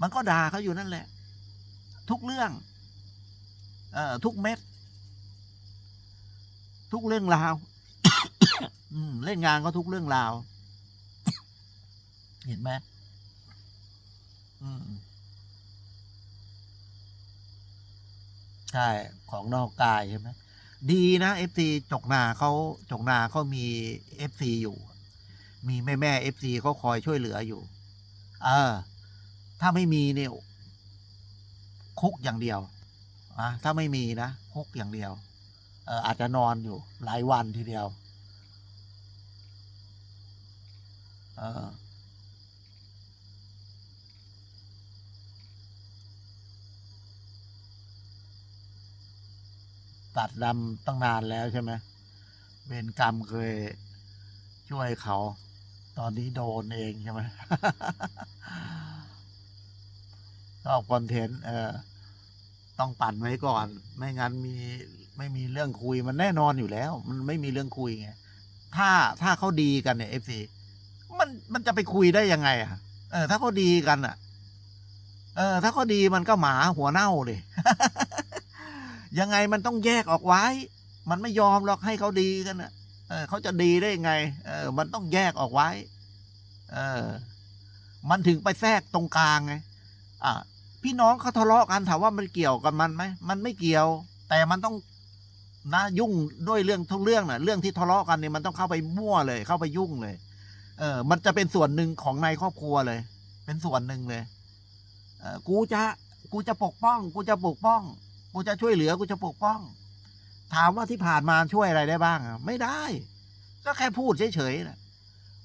มันก็ด่าเขาอยู่นั่นแหละ ทุกเรื่องเอ่อทุกเม็ด ทุกเรื่องราวเล่นงานก็ทุกเรื่องราว เห็นไหมมใช่ ของนอกกายใช่ไหมดีนะเอฟซีจกนาเขาจกนาเขามีเอฟซีอยู่ มีแม่แม่เอฟซีเขาคอยช่วยเหลืออยู่ เออ ถ้าไม่มีเนี่ยคุกอย่างเดียวอะถ้าไม่มีนะคุกอย่างเดียวเอออาจจะนอนอยู่หลายวันทีเดียวเออตัดดำตั้งนานแล้วใช่ไหมเวรกรรมเคยช่วยเขา ตอนนี้โดนเองใช่ไหม ชอบคอนเทนต์เออ ต้องปั่นไว้ก่อน ไม่งั้นมีไม่มีเรื่องคุยมันแน่นอนอยู่แล้ว มันไม่มีเรื่องคุยไงถ้าถ้าเขาดีกันเนี่ยเอฟซีมันมันจะไปคุยได้ยังไงอะเออ ถ้าเขาดีกันอะ เออ ถ้าเขาดีมันก็หมาหัวเน่าเลยยังไงมันต้องแยกออกไว้ มันไม่ยอมหรอกให้เขาดีกันอะ เออเขาจะดีได้ยังไง เออ มันต้องแยกออกไว้ เออ มันถึงไปแทรกตรงกลางไงอะ พี่น้องเขาทะเลาะกันถามว่ามันเกี่ยวกับมันไหมมันไม่เกี่ยว แต่มันต้องนะยุ่งด้วยเรื่องทุกเรื่องน่ะ เรื่องที่ทะเลาะกันเนี่ยมันต้องเข้าไปมั่วเลย เข้าไปยุ่งเลย เออ มันจะเป็นส่วนหนึ่งของในครอบครัวเลย เป็นส่วนหนึ่งเลยเออกูจะกูจะปกป้อง กูจะปกป้อง กูจะช่วยเหลือกูจะปกป้อง ถามว่าที่ผ่านมาช่วยอะไรได้บ้างอะไม่ได้ ก็แค่พูดเฉยๆนะ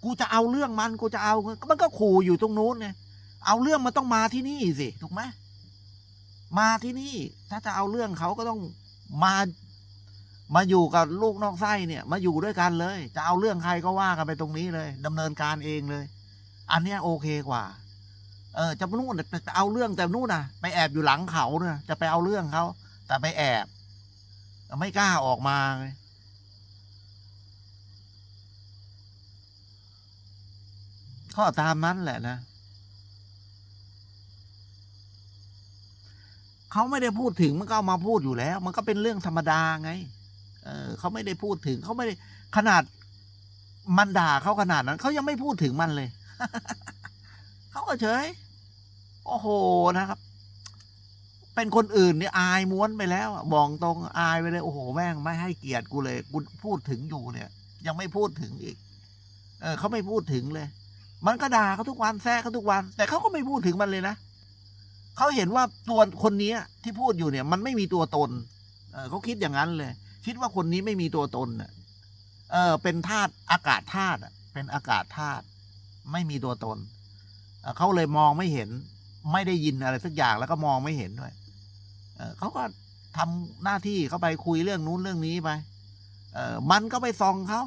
กูจะเอาเรื่องมันกูจะเอา มันก็ขู่อยู่ตรงนู้นไง เอาเรื่องมันต้องมาที่นี่สิถูกไหมมาที่นี่ ถ้าจะเอาเรื่องเขาก็ต้องมามาอยู่กับลูกนอกไส้เนี่ย มาอยู่ด้วยกันเลย จะเอาเรื่องใครก็ว่ากันไปตรงนี้เลยดำเนินการเองเลย อันเนี้ยโอเคกว่า เออจะนู่นแต่เอาเรื่องแต่นู่นนะไปแอบอยู่หลังเขาเนี่ยจะไปเอาเรื่องเขาแต่ไปแอบไม่กล้าออกมาไงก็ตามนั้นแหละนะ เขาไม่ได้พูดถึงมันก็ามาพูดอยู่แล้ว มันก็เป็นเรื่องธรรมดาไง เออเขาไม่ได้พูดถึงเขาไม่ได้ขนาดมันด่าเขาขนาดนั้นเขายังไม่พูดถึงมันเลยเขาก็เฉยโอ้โหนะครับ เป็นคนอื่นเนี่ยอายม้วนไปแล้วบอกตรงอายไปเลย โอ้โหแม่งไม่ให้เกียรติกูเลยกูพูดถึงอยู่เนี่ย ยังไม่พูดถึงอีก เออเขาไม่พูดถึงเลย มันก็ด่าเขาทุกวันแซะเขาทุกวัน แต่เขาก็ไม่พูดถึงมันเลยนะ เขาเห็นว่าตัวคนนี้ที่พูดอยู่เนี่ยมันไม่มีตัวตนเเขาคิดอย่างนั้นเลย คิดว่าคนนี้ไม่มีตัวตนเออเป็นธาตุอากาศธาตุเป็นอากาศธาตุไม่มีตัวตนเเขาเลยมองไม่เห็น ไม่ได้ยินอะไรสักอย่างแล้วก็มองไม่เห็นด้วยเเขาก็ทำหน้าที่เขาไปคุยเรื่องนู้นเรื่องนี้ไปมันก็ไปส่องเขา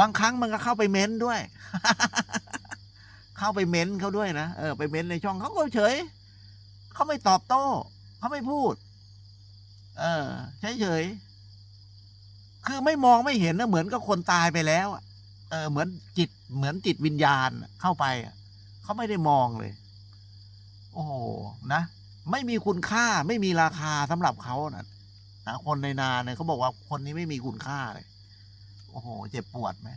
บางครั้งมันก็เข้าไปเม้นด้วย เข้าไปเม้นเขาด้วยนะเออไปเม้นในช่องเขาก็เฉยเขาไม่ตอบโต้เขาไม่พูด เออเฉยเฉยคือไม่มองไม่เห็นนะเหมือนกับคนตายไปแล้วเออเหมือนจิตเหมือนจิตวิญญาณเข้าไปเขาไม่ได้มองเลย โอ้โหนะไม่มีคุณค่าไม่มีราคาสำหรับเขานะนะคนในนาเนี่ยเขาบอกว่าคนนี้ไม่มีคุณค่าเลย โอ้โห เจ็บปวดไหม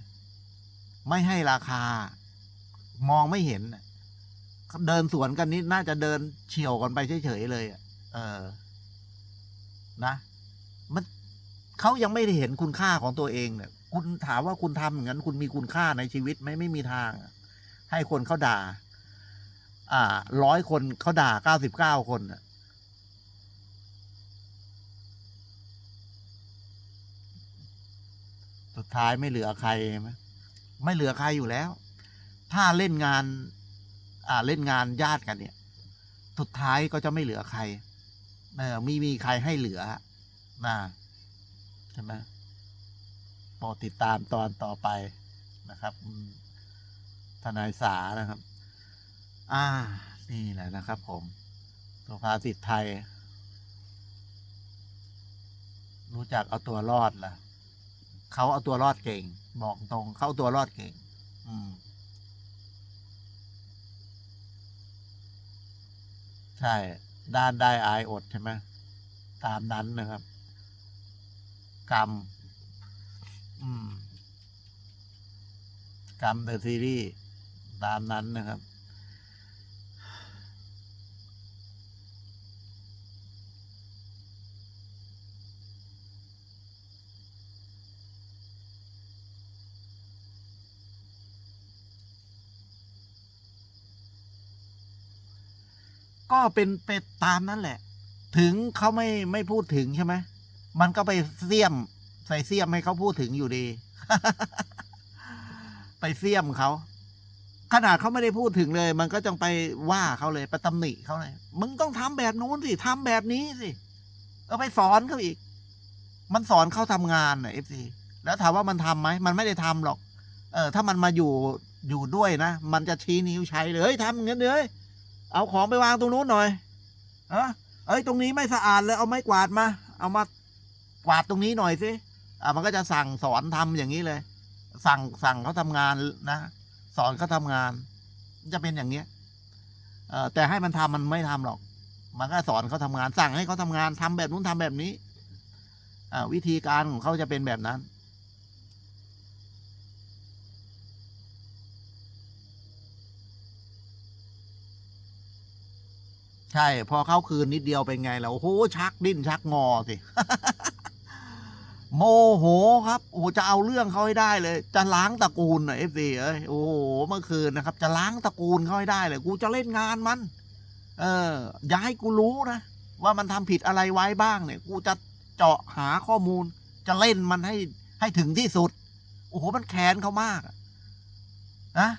ไม่ให้ราคา มองไม่เห็นเดินสวนกันนี่น่าจะเดินเฉียวกันไปเฉยๆเลยเออ นะ มันเขายังไม่ได้เห็นคุณค่าของตัวเองเนี่ย คุณถามว่าคุณทำอย่างนั้น คุณมีคุณค่าในชีวิตไหมไม่มีทาง ให้คนเขาด่า อ่าร้อยคนเขาด่าเก้าสิบเก้าคนสุดท้ายไม่เหลือใครไหมไม่เหลือใครอยู่แล้ว ถ้าเล่นงานอ่าเล่นงานญาติกันเนี่ย สุดท้ายก็จะไม่เหลือใครเออมีมีใครให้เหลือนะใช่ไหมโปรดติดตามตอนต่อไปนะครับทนายสานะครับ อ่า นี่แหละนะครับ ผมสุภาษิตไทย รู้จักเอาตัวรอดล่ะ เขาเอาตัวรอดเก่ง บอกตรง เขาเอาตัวรอดเก่ง อืม ใช่ ด้านได้อายอดใช่ไหมตามนั้นนะครับ กรรม อืม กรรมเดอะซีรีส์ตามนั้นนะครับ ก็เป็นไปตามนั้นแหละ ถึงเขาไม่ไม่พูดถึงใช่ไหมมันก็ไปเสียม ใส่เสียมให้เขาพูดถึงอยู่ดี ไปเสียมเขาขนาดเขาไม่ได้พูดถึงเลย มันก็จังไปว่าเขาเลยไปตำหนิเขาเลยมึงต้องทำแบบนู้นสิทำแบบนี้สิเออไปสอนเขาอีก มันสอนเขาทำงานนะเอฟซีแล้วถามว่ามันทำไหมมันไม่ได้ทำหรอก เออ ถ้ามันมาอยู่อยู่ด้วยนะ มันจะชี้นิ้วใช้เลยเฮ้ยทำเงี้ยเลย เอาของไปวางตรงนู้นหน่อยเออเอ้ยตรงนี้ไม่สะอาดเลยเอาไม้กวาดมา เอามากวาดตรงนี้หน่อยสิอะมันก็จะสั่งสอนทำอย่างนี้เลย สั่งสั่งเขาทำงานนะสอนเขาทำงาน จะเป็นอย่างเนี้ยเออแต่ให้มันทำมันไม่ทำหรอก มันก็สอนเขาทำงาน สั่งให้เขาทำงานทำแบบนู้นทำแบบนี้อ่าวิธีการของเขาจะเป็นแบบนั้น ใช่ พอเข้าคืนนิดเดียวเป็นไงแล้วโอ้โหชักดิ้นชักงอสิ โมโหครับ โอ้จะเอาเรื่องเขาให้ได้เลย จะล้างตระกูลหน่อยเอฟซีเอ้ยโอ้โหเมื่อคืนนะครับ จะล้างตระกูลเขาให้ได้เลยกูจะเล่นงานมัน เอออย่าให้กูรู้นะว่ามันทำผิดอะไรไว้บ้างเนี่ย กูจะเจาะหาข้อมูล จะเล่นมันให้ให้ถึงที่สุด โอ้โหมันแค้นเขามากนะ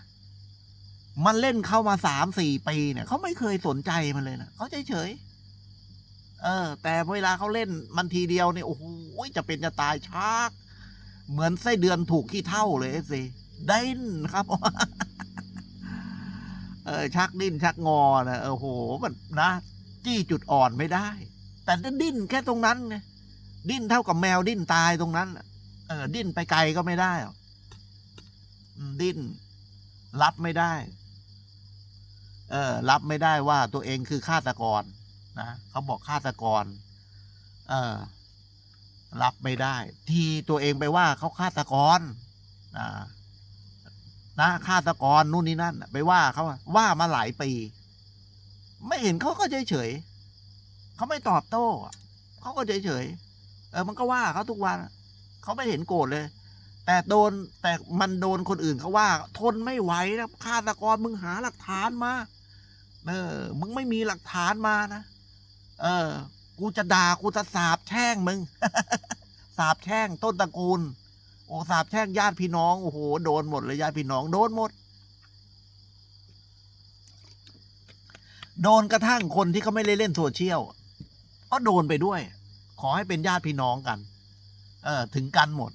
มันเล่นเข้ามาสามสี่ปีเนี่ยเขาไม่เคยสนใจมันเลยนะเขาเฉยเฉยเออ แต่เวลาเขาเล่นมันทีเดียวเนี่ยโอ้โหจะเป็นจะตายชักเหมือนไส้เดือนถูกขี้เท่าเลยสิดิ้นครับเออชักดิ้นชักงอนะเออโหมันนะจี้จุดอ่อนไม่ได้ แต่ดิ้นแค่ตรงนั้นไงดิ้นเท่ากับแมวดิ้นตายตรงนั้นเออ ดิ้นไปไกลก็ไม่ได้อดิ้นรับไม่ได้ เออรับไม่ได้ว่าตัวเองคือฆาตกรนะเขาบอกฆาตกร เออรับไม่ได้ ที่ตัวเองไปว่าเขาฆาตกรนะนะฆาตกรนู่นนี่นั่นไปว่าเขาว่ามาหลายปี ไม่เห็นเขาก็เฉยเฉยเขาไม่ตอบโต้เขาก็เฉยเฉยเออมันก็ว่าเขาทุกวันเขาไม่เห็นโกรธเลย แต่โดนแต่มันโดนคนอื่นเขาว่า ทนไม่ไหวนะฆาตกรมึงหาหลักฐานมา เออ มึงไม่มีหลักฐานมานะ เออ กูจะด่ากูจะสาบแช่งมึง สาบแช่งต้นตระกูล โอ้สาบแช่งญาติพี่น้อง โอ้โห โดนหมดเลยญาติพี่น้อง โดนหมด โดนกระทั่งคนที่เขาไม่ได้เล่นโซเชียล ก็โดนไปด้วย ขอให้เป็นญาติพี่น้องกัน เออ ถึงกันหมด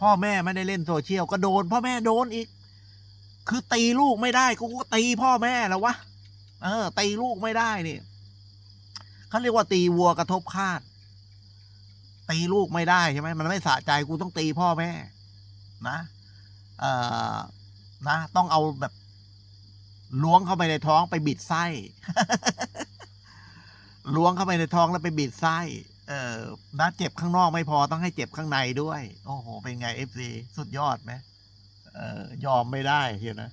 พ่อแม่ไม่ได้เล่นโซเชียลก็โดน พ่อแม่โดนอีก คือตีลูกไม่ได้ กูก็ตีพ่อแม่แล้ววะ เออตีลูกไม่ได้นี่เขาเรียกว่าตีวัวกระทบคาด ตีลูกไม่ได้ใช่ไหมมันไม่สะใจกูต้องตีพ่อแม่ นะเอ่อนะต้องเอาแบบล้วงเข้าไปในท้องไปบิดไส้ล้วงเข้าไปในท้องแล้วไปบิดไส้ เออนะเจ็บข้างนอกไม่พอต้องให้เจ็บข้างในด้วย โอ้โห เป็นไงเอฟซีสุดยอดไหมเออยอมไม่ได้เชียนะ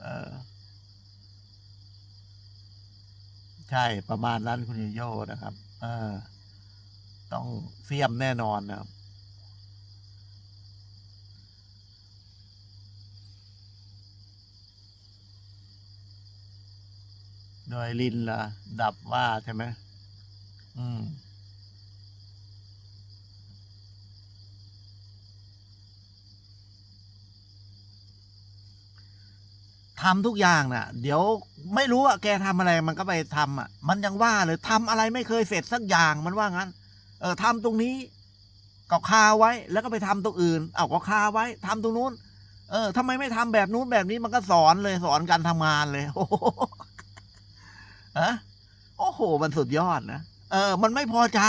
เออ ใช่ประมาณนั้นคุณโยนะครับ เออ ต้องเสียมแน่นอนนะครับโดยลินล่ะดับว่าใช่ไหมอืม ทำทุกอย่างน่ะ เดี๋ยวไม่รู้อะแกทำอะไรมันก็ไปทำอะ มันยังว่าเลยทำอะไรไม่เคยเสร็จสักอย่างมันว่างั้น เออทำตรงนี้ก็คาไว้แล้วก็ไปทำตรงอื่น เอาก็คาไว้ทำตรงนู้น เออทำไมไม่ทำแบบนู้นแบบนี้มันก็สอนเลยสอนการทำงานเลย โอ้โหฮะโอ้โห มันสุดยอดนะเออ มันไม่พอใจ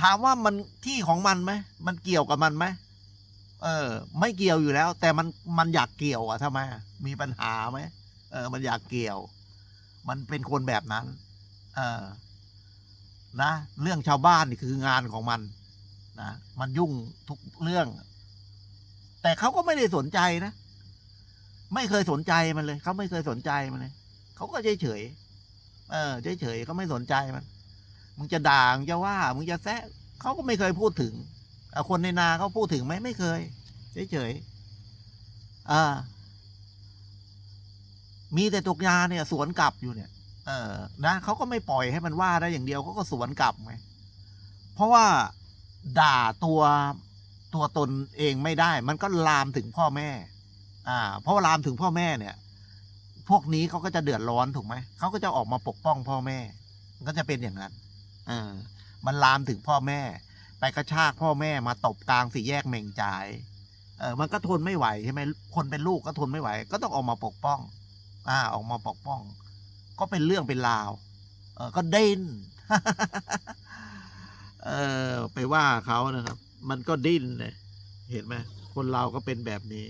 ถามว่ามันที่ของมันไหมมันเกี่ยวกับมันไหม เออ ไม่เกี่ยวอยู่แล้ว แต่มันมันอยากเกี่ยวอะทำไมมีปัญหาไหมเออ มันอยากเกี่ยว มันเป็นคนแบบนั้น เออ นะ เรื่องชาวบ้านนี่คืองานของมัน นะมันยุ่งทุกเรื่อง แต่เขาก็ไม่ได้สนใจนะไม่เคยสนใจมันเลยเขาไม่เคยสนใจมันเลยเขาก็เฉยเฉยเออเฉยเฉยเขาไม่สนใจมันมึงจะด่ามึงจะว่ามึงจะแซะเขาก็ไม่เคยพูดถึง เอาคนในนาเขาพูดถึงไหมไม่เคยเฉยเฉยๆอ่ามีแต่ตกยาเนี่ย สวนกลับอยู่เนี่ย เออนะเขาก็ไม่ปล่อยให้มันว่าได้อย่างเดียวเขาก็สวนกลับไงเพราะว่าด่าตัวตัวตนเองไม่ได้ มันก็ลามถึงพ่อแม่ อ่า เพราะว่าลามถึงพ่อแม่เนี่ย พวกนี้เขาก็จะเดือดร้อนถูกไหมเขาก็จะออกมาปกป้องพ่อแม่มก็จะเป็นอย่างนั้น เออ มันลามถึงพ่อแม่ ไปกระชากพ่อแม่มาตบกลางสี่แยกเม่งจ่ายเออมันก็ทนไม่ไหวใช่ไหมคนเป็นลูกก็ทนไม่ไหว ก็ต้องออกมาปกป้อง อ่า ออกมาปกป้อง ก็เป็นเรื่องเป็นราว เออก็เด่นเออไปว่าเขานะครับ มันก็ดิ้นเลยเห็นไหมคนเราก็เป็นแบบนี้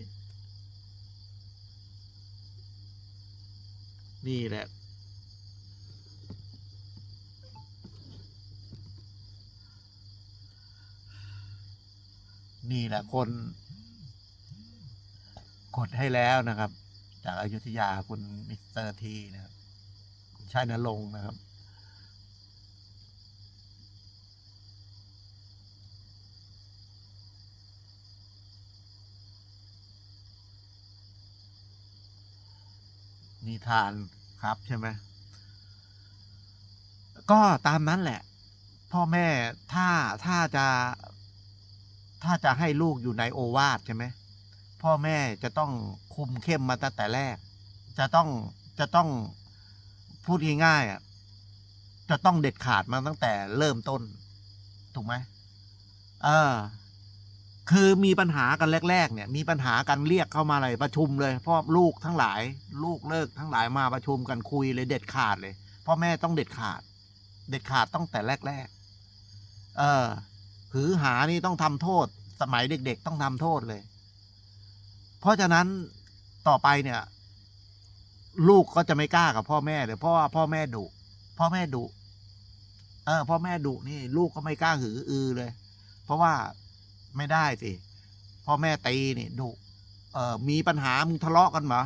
นี่แหละ นี่แหละคน กดให้แล้วนะครับ จากอายุทยาคุณมิสเตอร์ทีนะครับ คุณชายนรงค์นะครับนิทานครับใช่ไหมก็ตามนั้นแหละ พ่อแม่ถ้าถ้าจะ ถ้าจะให้ลูกอยู่ในโอวาทใช่ไหมพ่อแม่จะต้องคุมเข้มมาตั้งแต่แรก จะต้องจะต้องพูดง่ายๆอะจะต้องเด็ดขาดมาตั้งแต่เริ่มต้น ถูกไหมเออ คือมีปัญหากันแรก ๆ เนี่ย มีปัญหากันเรียกเข้ามาเลยประชุมเลยพ่อลูกทั้งหลาย ลูกเลิกทั้งหลายมาประชุมกันคุยเลยเด็ดขาดเลยพ่อแม่ต้องเด็ดขาด เด็ดขาดต้องแต่แรก ๆ เออ หือหานี่ต้องทำโทษ สมัยเด็ก ๆ ต้องทำโทษเลย เพราะฉะนั้นต่อไปเนี่ย ลูกก็จะไม่กล้ากับพ่อแม่เลยเพราะว่าพ่อแม่ดุพ่อแม่ดุเออพ่อแม่ดุนี่ ลูกก็ไม่กล้าหืออือเลย เพราะว่าไม่ได้สิพ่อแม่ตีนี่ดุเออมีปัญหามึงทะเลาะกันเหรอ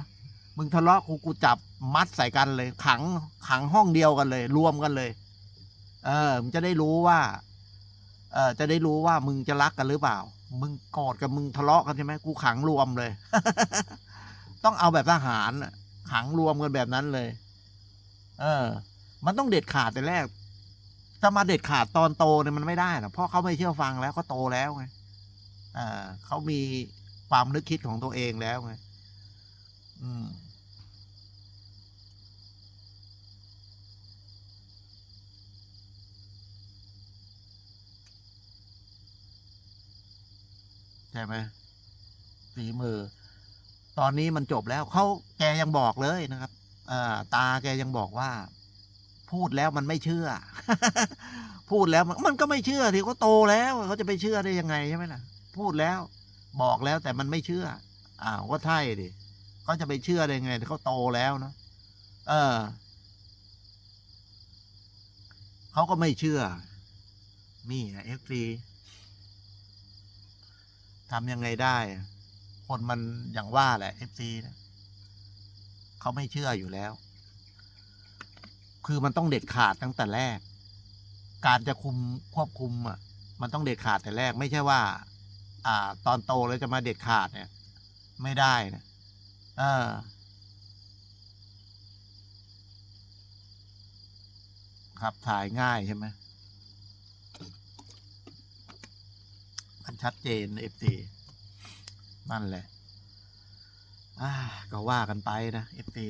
มึงทะเลาะกูกูจับมัดใส่กันเลย ขังขังห้องเดียวกันเลย รวมกันเลย เออมึงจะได้รู้ว่า เออจะได้รู้ว่ามึงจะรักกันหรือเปล่า มึงกรธกับมึงทะเลาะกันใช่ไหมกูขังรวมเลย ต้องเอาแบบทหารขังรวมกันแบบนั้นเลย เออ มันต้องเด็ดขาดแต่แรกถ้ามาเด็ดขาดตอนโตเนี่ยมันไม่ได้หรอกเพราะเขาไม่เชื่อฟังแล้วเขาโตแล้วไงอ่าเขามีความนึกคิดของตัวเองแล้วไงอืม ใช่ไหมฝีมือ ตอนนี้มันจบแล้วเขาแกยังบอกเลยนะครับตาแกยังบอกว่า พูดแล้วมันไม่เชื่อ พูดแล้วมันก็ไม่เชื่อที่เขาโตแล้วเขาจะไปเชื่อได้ยังไงใช่ไหมล่ะ พูดแล้วบอกแล้วแต่มันไม่เชื่อ อ้าวก็ใช่ดิเขาจะไปเชื่อได้ยังไงที่เขาโตแล้วเนาะเออเขาก็ไม่เชื่อ นี่เอฟซี ทำยังไงได้ คนมันอย่างว่าแหละเอฟซีเขาไม่เชื่ออยู่แล้ว คือมันต้องเด็ดขาดตั้งแต่แรก การจะคุมควบคุมอะ มันต้องเด็ดขาดแต่แรก ไม่ใช่ว่า อ่า ตอนโตแล้วจะมาเด็ดขาดเนี่ย ไม่ได้นะเออครับถ่ายง่ายใช่ไหม มันชัดเจนเอฟซีนั่นแหละอ่าก็ว่ากันไปนะเอฟซี